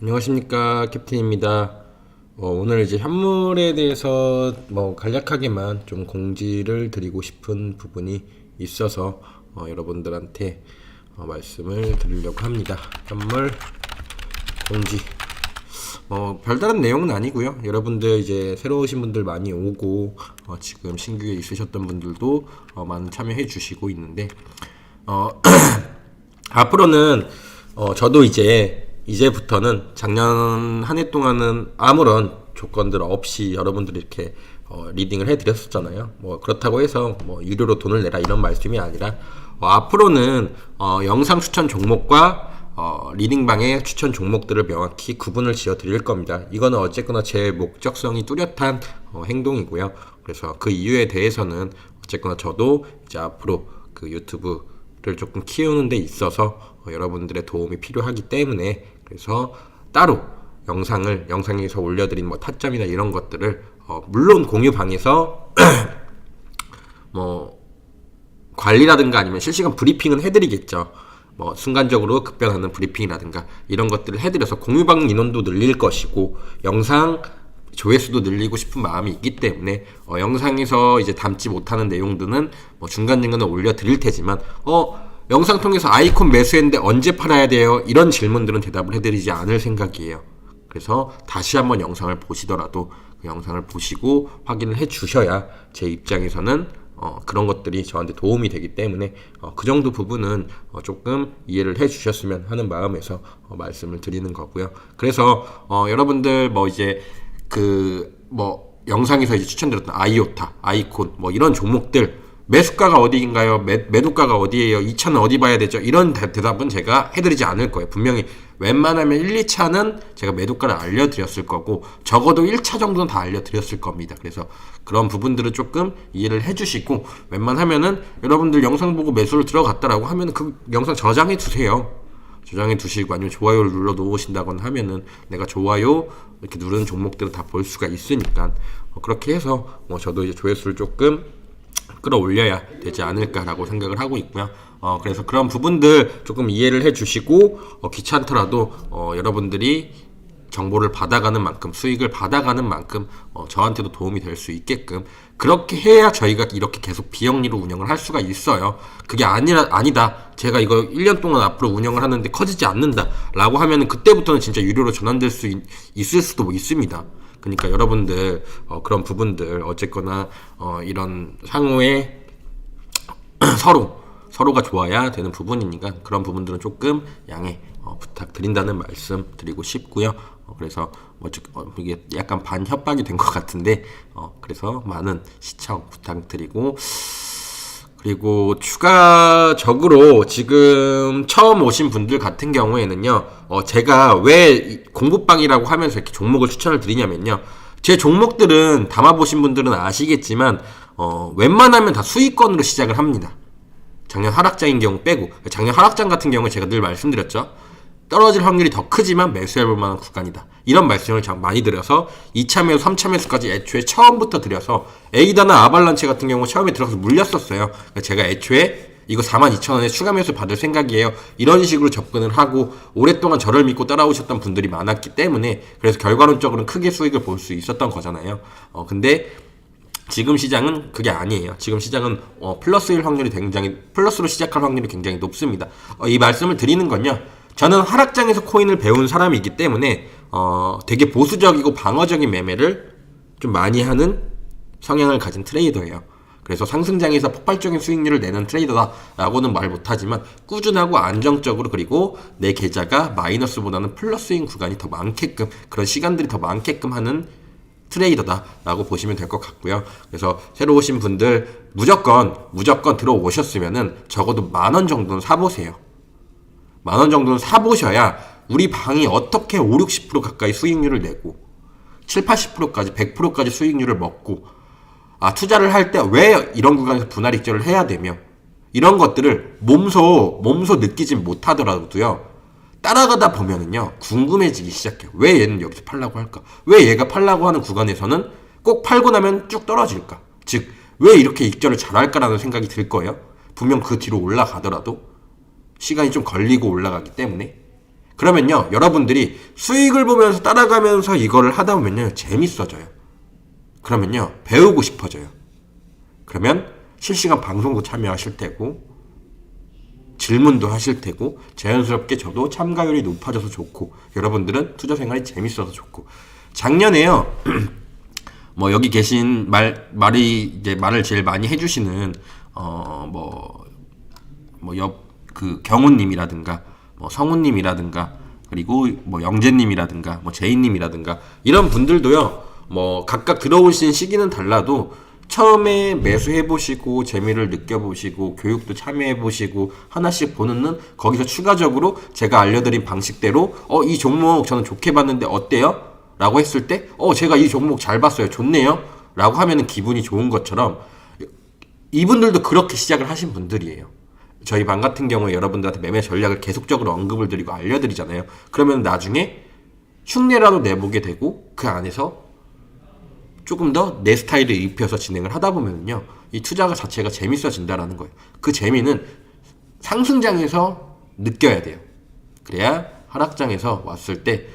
안녕하십니까 캡틴입니다. 어, 오늘 이제 현물에 대해서 뭐 간략하게만 좀 공지를 드리고 싶은 부분이 있어서 어, 여러분들한테 어, 말씀을 드리려고 합니다. 현물 공지. 어, 별다른 내용은 아니고요. 여러분들 이제 새로 오신 분들 많이 오고 어, 지금 신규에 있으셨던 분들도 어, 많은 참여해 주시고 있는데 어, 앞으로는 어, 저도 이제 이제부터는 작년 한 해 동안은 아무런 조건들 없이 여러분들이 이렇게 어, 리딩을 해드렸었잖아요. 뭐 그렇다고 해서 뭐 유료로 돈을 내라 이런 말씀이 아니라 어, 앞으로는 어, 영상 추천 종목과 어, 리딩방의 추천 종목들을 명확히 구분을 지어 드릴 겁니다. 이거는 어쨌거나 제 목적성이 뚜렷한 어, 행동이고요. 그래서 그 이유에 대해서는 어쨌거나 저도 이제 앞으로 그 유튜브 를 조금 키우는 데 있어서 어, 여러분들의 도움이 필요하기 때문에 그래서 따로 영상을 영상에서 올려드린 뭐 타점이나 이런 것들을 어, 물론 공유방에서 뭐 관리라든가 아니면 실시간 브리핑은 해드리겠죠. 뭐 순간적으로 급변하는 브리핑이라든가 이런 것들을 해드려서 공유방 인원도 늘릴 것이고 영상 조회수도 늘리고 싶은 마음이 있기 때문에 어, 영상에서 이제 담지 못하는 내용들은 뭐 중간중간에 올려드릴 테지만 어 영상 통해서 아이콘 매수했는데 언제 팔아야 돼요? 이런 질문들은 대답을 해드리지 않을 생각이에요. 그래서 다시 한번 영상을 보시더라도 그 영상을 보시고 확인을 해 주셔야 제 입장에서는 어, 그런 것들이 저한테 도움이 되기 때문에 어, 그 정도 부분은 어, 조금 이해를 해 주셨으면 하는 마음에서 어, 말씀을 드리는 거고요. 그래서 어, 여러분들 뭐 이제 그 뭐 영상에서 이제 추천드렸던 아이오타, 아이콘 뭐 이런 종목들 매수가가 어디인가요? 매, 매도가가 어디예요? 2차는 어디 봐야 되죠? 이런 대, 답은 제가 해드리지 않을 거예요. 분명히 웬만하면 1, 2차는 제가 매도가를 알려드렸을 거고 적어도 1차 정도는 다 알려드렸을 겁니다. 그래서 그런 부분들을 조금 이해를 해주시고 웬만하면은 여러분들 영상 보고 매수를 들어갔다라고 하면 그 영상 저장해 두세요. 저장해 두시고 아니면 좋아요를 눌러 놓으신다거나 하면은 내가 좋아요 이렇게 누르는 종목들을 다볼 수가 있으니까 어, 그렇게 해서 뭐 저도 이제 조회수를 조금 끌어올려야 되지 않을까라고 생각을 하고 있고요. 어, 그래서 그런 부분들 조금 이해를 해 주시고, 어, 귀찮더라도, 어, 여러분들이 정보를 받아가는 만큼, 수익을 받아가는 만큼, 어, 저한테도 도움이 될 수 있게끔, 그렇게 해야 저희가 이렇게 계속 비영리로 운영을 할 수가 있어요. 그게 아니라, 아니다. 제가 이거 1년 동안 앞으로 운영을 하는데 커지지 않는다. 라고 하면은 그때부터는 진짜 유료로 전환될 수 있, 있을 수도 있습니다. 그러니까 여러분들 어, 그런 부분들 어쨌거나 어, 이런 상호의 서로 서로가 좋아야 되는 부분이니까 그런 부분들은 조금 양해 어, 부탁드린다는 말씀 드리고 싶고요. 어, 그래서 뭐 어, 이게 약간 반 협박이 된 것 같은데 어, 그래서 많은 시청 부탁드리고 그리고 추가적으로 지금 처음 오신 분들 같은 경우에는요, 어, 제가 왜 공부방이라고 하면서 이렇게 종목을 추천을 드리냐면요. 제 종목들은 담아보신 분들은 아시겠지만, 어, 웬만하면 다 수익권으로 시작을 합니다. 작년 하락장인 경우 빼고, 작년 하락장 같은 경우 제가 늘 말씀드렸죠. 떨어질 확률이 더 크지만 매수해볼 만한 구간이다. 이런 말씀을 많이 드려서 2차 매수, 3차 매수까지 애초에 처음부터 드려서 에이다나 아발란체 같은 경우 처음에 들어가서 물렸었어요. 그러니까 제가 애초에 이거 42,000원에 추가 매수 받을 생각이에요. 이런 식으로 접근을 하고 오랫동안 저를 믿고 따라오셨던 분들이 많았기 때문에 그래서 결과론적으로는 크게 수익을 볼 수 있었던 거잖아요. 어, 근데 지금 시장은 그게 아니에요. 지금 시장은 어, 플러스일 확률이 굉장히 플러스로 시작할 확률이 굉장히 높습니다. 어, 이 말씀을 드리는 건요. 저는 하락장에서 코인을 배운 사람이기 때문에 어, 되게 보수적이고 방어적인 매매를 좀 많이 하는 성향을 가진 트레이더예요. 그래서 상승장에서 폭발적인 수익률을 내는 트레이더다라고는 말 못하지만 꾸준하고 안정적으로 그리고 내 계좌가 마이너스보다는 플러스인 구간이 더 많게끔 그런 시간들이 더 많게끔 하는 트레이더다라고 보시면 될 것 같고요. 그래서 새로 오신 분들 무조건 무조건 들어오셨으면은 적어도 만 원 정도는 사보세요. 만 원 정도는 사보셔야 우리 방이 어떻게 5, 60% 가까이 수익률을 내고 7, 80%까지 100%까지 수익률을 먹고 아 투자를 할 때 왜 이런 구간에서 분할 익절을 해야 되며 이런 것들을 몸소 몸소 느끼진 못하더라도요. 따라가다 보면은요 궁금해지기 시작해요. 왜 얘는 여기서 팔라고 할까? 왜 얘가 팔라고 하는 구간에서는 꼭 팔고 나면 쭉 떨어질까? 즉 왜 이렇게 익절을 잘할까라는 생각이 들 거예요? 분명 그 뒤로 올라가더라도 시간이 좀 걸리고 올라가기 때문에 그러면요, 여러분들이 수익을 보면서 따라가면서 이거를 하다 보면요, 재밌어져요. 그러면요, 배우고 싶어져요. 그러면 실시간 방송도 참여하실 테고, 질문도 하실 테고, 자연스럽게 저도 참가율이 높아져서 좋고, 여러분들은 투자 생활이 재밌어서 좋고, 작년에요, 뭐 여기 계신 말 말이 이제 말을 제일 많이 해주시는 어뭐 뭐옆 그 경훈님이라든가 뭐 성훈님이라든가 그리고 뭐 영재님이라든가 뭐 제이님이라든가 이런 분들도요 뭐 각각 들어오신 시기는 달라도 처음에 매수해 보시고 재미를 느껴보시고 교육도 참여해 보시고 하나씩 보는 거기서 추가적으로 제가 알려드린 방식대로 어 이 종목 저는 좋게 봤는데 어때요? 라고 했을 때 어 제가 이 종목 잘 봤어요 좋네요 라고 하면은 기분이 좋은 것처럼 이분들도 그렇게 시작을 하신 분들이에요. 저희 반 같은 경우에 여러분들한테 매매 전략을 계속적으로 언급을 드리고 알려드리잖아요. 그러면 나중에 흉내라도 내보게 되고 그 안에서 조금 더 내 스타일을 입혀서 진행을 하다 보면요. 이 투자가 자체가 재밌어진다라는 거예요. 그 재미는 상승장에서 느껴야 돼요. 그래야 하락장에서 왔을 때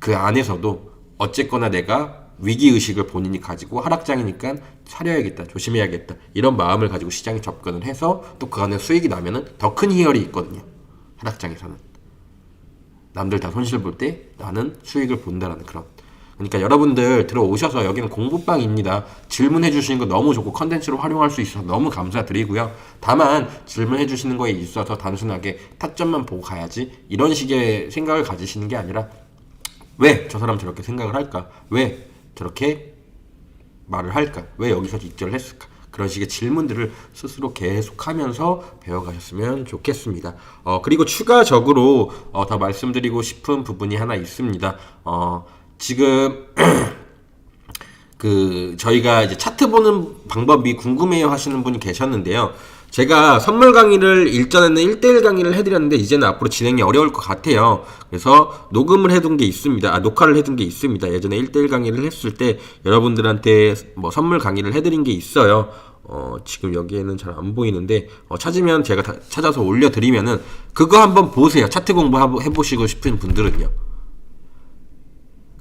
그 안에서도 어쨌거나 내가 위기의식을 본인이 가지고 하락장이니까 사려야겠다, 조심해야겠다, 이런 마음을 가지고 시장에 접근을 해서 또 그 안에 수익이 나면은 더 큰 희열이 있거든요. 하락장에서는. 남들 다 손실 볼 때 나는 수익을 본다라는 그런. 그러니까 여러분들 들어오셔서 여기는 공부방입니다. 질문해 주시는 거 너무 좋고 컨텐츠로 활용할 수 있어서 너무 감사드리고요. 다만 질문해 주시는 거에 있어서 단순하게 타점만 보고 가야지 이런 식의 생각을 가지시는 게 아니라 왜 저 사람 저렇게 생각을 할까? 왜 저렇게 말을 할까? 왜 여기서 입절을 했을까? 그런 식의 질문들을 스스로 계속하면서 배워가셨으면 좋겠습니다. 어, 그리고 추가적으로 어, 더 말씀드리고 싶은 부분이 하나 있습니다. 어, 지금 그 저희가 이제 차트 보는 방법이 궁금해요 하시는 분이 계셨는데요. 제가 선물 강의를 일전에는 1대1 강의를 해드렸는데 이제는 앞으로 진행이 어려울 것 같아요. 그래서 녹음을 해둔 게 있습니다. 아, 녹화를 해둔 게 있습니다. 예전에 1대1 강의를 했을 때 여러분들한테 뭐 선물 강의를 해드린 게 있어요. 어, 지금 여기에는 잘 안 보이는데 어, 찾으면 제가 다 찾아서 올려드리면은 그거 한번 보세요. 차트 공부 해보시고 싶은 분들은요.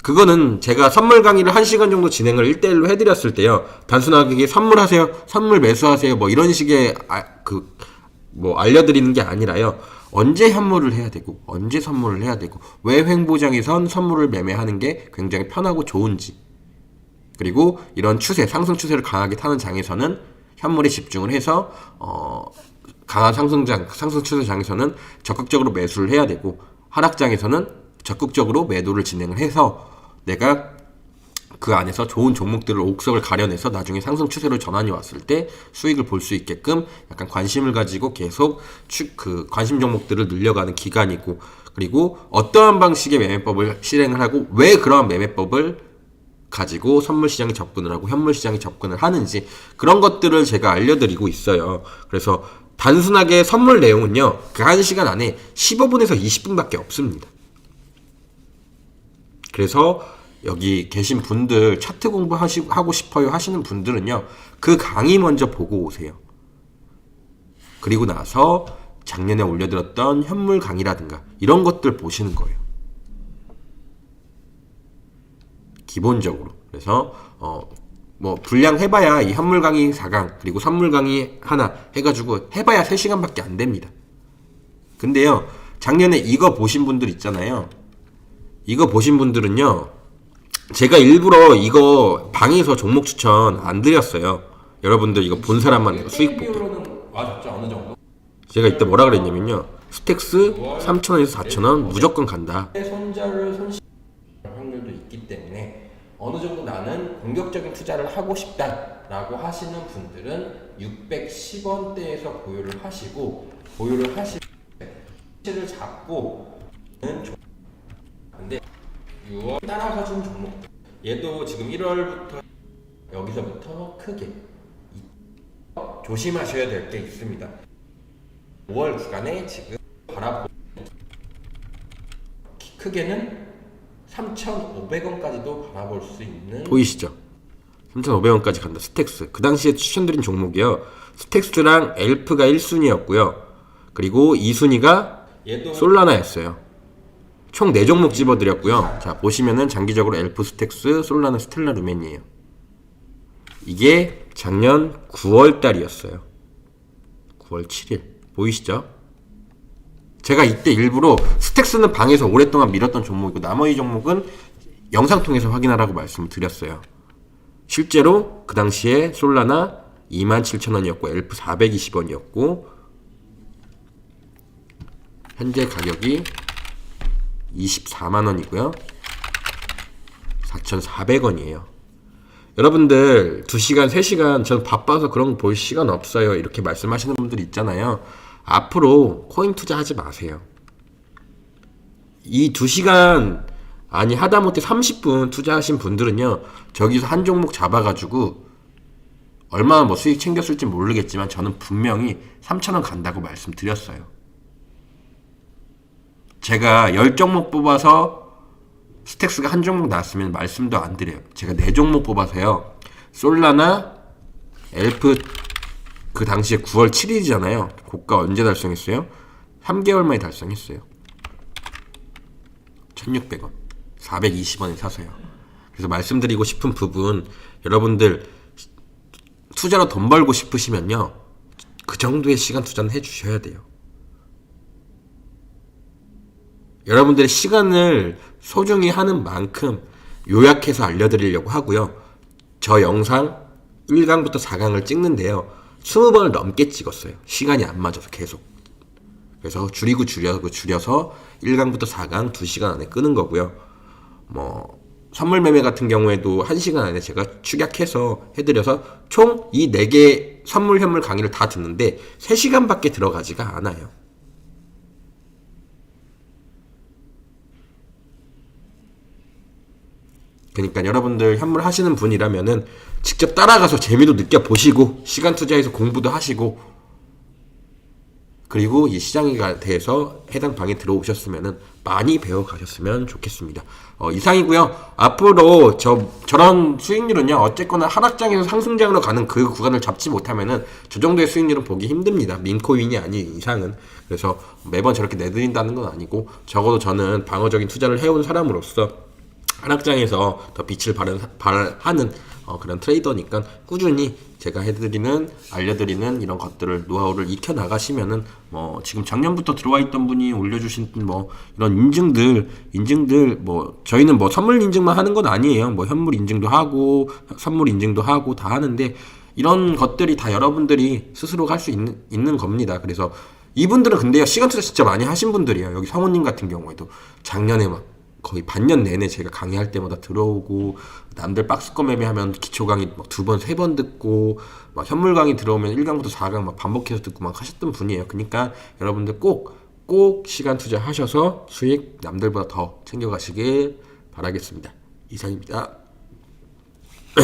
그거는 제가 선물 강의를 1시간 정도 진행을 1대1로 해드렸을 때요. 단순하게 선물하세요, 선물 매수하세요, 뭐 이런 식의, 아, 그, 뭐 알려드리는 게 아니라요. 언제 현물을 해야 되고, 언제 선물을 해야 되고, 왜 횡보장에선 선물을 매매하는 게 굉장히 편하고 좋은지. 그리고 이런 추세, 상승 추세를 강하게 타는 장에서는 현물에 집중을 해서, 어, 강한 상승장, 상승 추세 장에서는 적극적으로 매수를 해야 되고, 하락장에서는 적극적으로 매도를 진행을 해서 내가 그 안에서 좋은 종목들을 옥석을 가려내서 나중에 상승 추세로 전환이 왔을 때 수익을 볼 수 있게끔 약간 관심을 가지고 계속 추, 그 관심 종목들을 늘려가는 기간이고 그리고 어떠한 방식의 매매법을 실행을 하고 왜 그러한 매매법을 가지고 선물 시장에 접근을 하고 현물 시장에 접근을 하는지 그런 것들을 제가 알려드리고 있어요. 그래서 단순하게 선물 내용은요, 그 한 시간 안에 15분에서 20분밖에 없습니다. 그래서 여기 계신 분들 차트 공부하고 싶어요 하시는 분들은요 그 강의 먼저 보고 오세요. 그리고 나서 작년에 올려드렸던 현물 강의라든가 이런 것들 보시는 거예요. 기본적으로 그래서 어 뭐 분량 해봐야 이 현물 강의 4강 그리고 선물 강의 하나 해가지고 해봐야 3시간밖에 안 됩니다. 근데요 작년에 이거 보신 분들 있잖아요. 이거 보신 분들은요, 제가 일부러 이거 방에서 종목 추천 안 드렸어요. 여러분들 이거 본 사람만 수익 볼게. 맞았죠 어느 정도? 제가 이때 뭐라 그랬냐면요. 스택스 3,000원에서 4,000원 무조건 간다. 손절을 손실 확률도 있기 때문에 어느 정도 나는 공격적인 투자를 하고 싶다라고 하시는 분들은 610원대에서 보유를 하시고 보유를 하시고 를 잡고는 종- 근데 6월 따라가 준 종목 얘도 지금 1월부터 여기서부터 크게 이- 조심하셔야 될 게 있습니다. 5월 구간에 지금 바라보 키 크게는 3,500원까지도 바라볼 수 있는 보이시죠? 3,500원까지 간다. 스택스. 그 당시에 추천드린 종목이요. 스택스랑 엘프가 1순위였고요. 그리고 2순위가 얘도 솔라나였어요. 총 4종목 집어드렸고요. 자, 보시면은 장기적으로 엘프 스택스, 솔라나 스텔라 루멘이에요. 이게 작년 9월 달이었어요. 9월 7일. 보이시죠? 제가 이때 일부러 스택스는 방에서 오랫동안 밀었던 종목이고 나머지 종목은 영상 통해서 확인하라고 말씀을 드렸어요. 실제로 그 당시에 솔라나 27,000원이었고 엘프 420원이었고 현재 가격이 24만 원이고요. 4,400원이에요. 여러분들 2시간, 3시간 전 바빠서 그런 거 볼 시간 없어요. 이렇게 말씀하시는 분들 있잖아요. 앞으로 코인 투자하지 마세요. 이 2시간 아니 하다못해 30분 투자하신 분들은요. 저기서 한 종목 잡아가지고 얼마나 뭐 수익 챙겼을지 모르겠지만 저는 분명히 3,000원 간다고 말씀드렸어요. 제가 10종목 뽑아서 스택스가 한 종목 나왔으면 말씀도 안 드려요. 제가 네 종목 뽑아서요. 솔라나, 엘프 그 당시에 9월 7일이잖아요. 고가 언제 달성했어요? 3개월 만에 달성했어요. 1600원. 420원에 사서요. 그래서 말씀드리고 싶은 부분 여러분들 투자로 돈 벌고 싶으시면요. 그 정도의 시간 투자는 해 주셔야 돼요. 여러분들의 시간을 소중히 하는 만큼 요약해서 알려드리려고 하고요. 저 영상 1강부터 4강을 찍는데요. 20번을 넘게 찍었어요. 시간이 안 맞아서 계속. 그래서 줄이고 줄여고 줄여서 1강부터 4강 2시간 안에 끄는 거고요. 뭐 선물 매매 같은 경우에도 1시간 안에 제가 축약해서 해드려서 총 이 4개 선물 현물 강의를 다 듣는데 3시간밖에 들어가지가 않아요. 그러니까 여러분들 현물 하시는 분이라면은 직접 따라가서 재미도 느껴보시고 시간 투자해서 공부도 하시고 그리고 이 시장에 대해서 해당 방에 들어오셨으면은 많이 배워 가셨으면 좋겠습니다. 어, 이상이고요. 앞으로 저 저런 수익률은요. 어쨌거나 하락장에서 상승장으로 가는 그 구간을 잡지 못하면은 저 정도의 수익률은 보기 힘듭니다. 민코인이 아닌 이상은. 그래서 매번 저렇게 내드린다는 건 아니고 적어도 저는 방어적인 투자를 해온 사람으로서 하락장에서 더 빛을 발한, 발하는 어, 그런 트레이더니까 꾸준히 제가 해드리는 알려드리는 이런 것들을 노하우를 익혀 나가시면은 뭐 지금 작년부터 들어와 있던 분이 올려주신 뭐 이런 인증들 인증들 뭐 저희는 뭐 선물 인증만 하는 건 아니에요. 뭐 현물 인증도 하고 선물 인증도 하고 다 하는데 이런 것들이 다 여러분들이 스스로 할 수 있는 있는 겁니다. 그래서 이분들은 근데요 시간 투자 진짜 많이 하신 분들이에요. 여기 성우님 같은 경우에도 작년에 막 거의 반년 내내 제가 강의할 때마다 들어오고 남들 박스권 매매하면 기초 강의 두번 세 번 듣고 막 현물 강의 들어오면 1강부터 4강 막 반복해서 듣고 막 하셨던 분이에요. 그러니까 여러분들 꼭 꼭 시간 투자하셔서 수익 남들보다 더 챙겨가시길 바라겠습니다. 이상입니다.